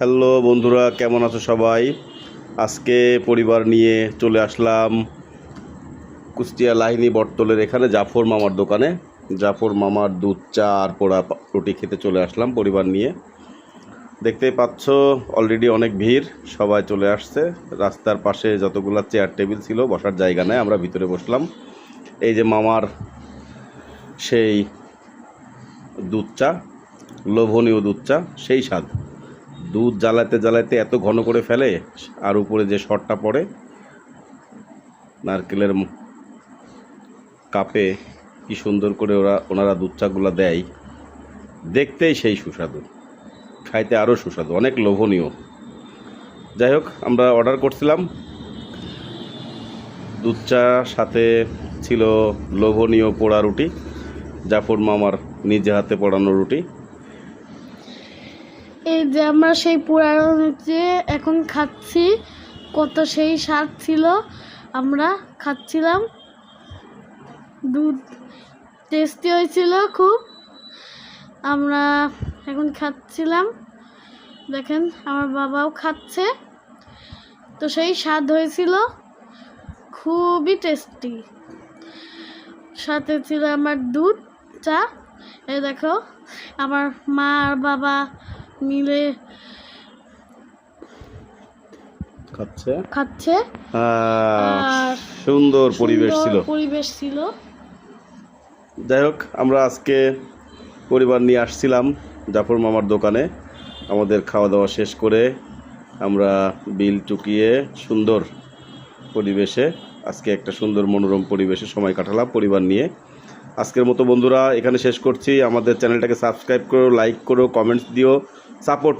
Hello বন্ধুরা, কেমন আছো সবাই? আজকে পরিবার নিয়ে চলে আসলাম কুষ্টিয়া লাহিনী বটতলের এখানে জাফর মামার দোকানে। জাফর মামার দুধ, চা আর পোড়া রুটি খেতে চলে আসলাম পরিবার নিয়ে। দেখতেই পাচ্ছ অলরেডি অনেক ভিড়, সবাই চলে আসছে। রাস্তার পাশে যতগুলো চেয়ার টেবিল ছিল, বসার জায়গা নেই, আমরা ভিতরে বসলাম। এই যে মামার সেই দুধ চা, লোভনীয় দুধ চা, সেই স্বাদ। দুধ জ্বালাতে জ্বালাতে এত ঘন করে ফেলে, আর উপরে যে শটটা পড়ে, নারকেলের কাপে কি সুন্দর করে ওরা, ওনারা দুধ চাগুলো দেয়। দেখতেই সেই সুস্বাদু, খাইতে আরও সুস্বাদু, অনেক লোভনীয়। যাই হোক, আমরা অর্ডার করছিলাম। দুধ চা সাথে ছিল লোভনীয় পোড়া রুটি, জাফর মামার নিজে হাতে পোড়ানো রুটি। এই যে আমরা সেই পুরানো যে এখন খাচ্ছি, কত সেই স্বাদ ছিল, আমরা খাচ্ছিলাম। দুধ টেস্টি হয়েছিল খুব। আমরা এখন খাচ্ছিলাম। দেখেন, আমার বাবাও খাচ্ছে। তো সেই স্বাদ হয়েছিল, খুবই টেস্টি সাথে ছিল আমার দুধ চা। এই দেখো, আমার মা আর বাবা মিলে খাচ্ছে। খাচ্ছে। সুন্দর পরিবেশ ছিল। পরিবেশ ছিল। যাই হোক আমরা আজকে পরিবার নিয়ে আসছিলাম জাফর মামার দোকানে। আমাদের খাওয়া দাওয়া শেষ করে আমরা বিল চুকিয়ে সুন্দর পরিবেশে আজকে একটা সুন্দর মনোরম পরিবেশে সময় কাটালাম পরিবার নিয়ে। আজকের মতো বন্ধুরা এখানে শেষ করছি। আমাদের চ্যানেলটাকে সাবস্ক্রাইব করো লাইক করো কমেন্টস দিও। সাপোর্ট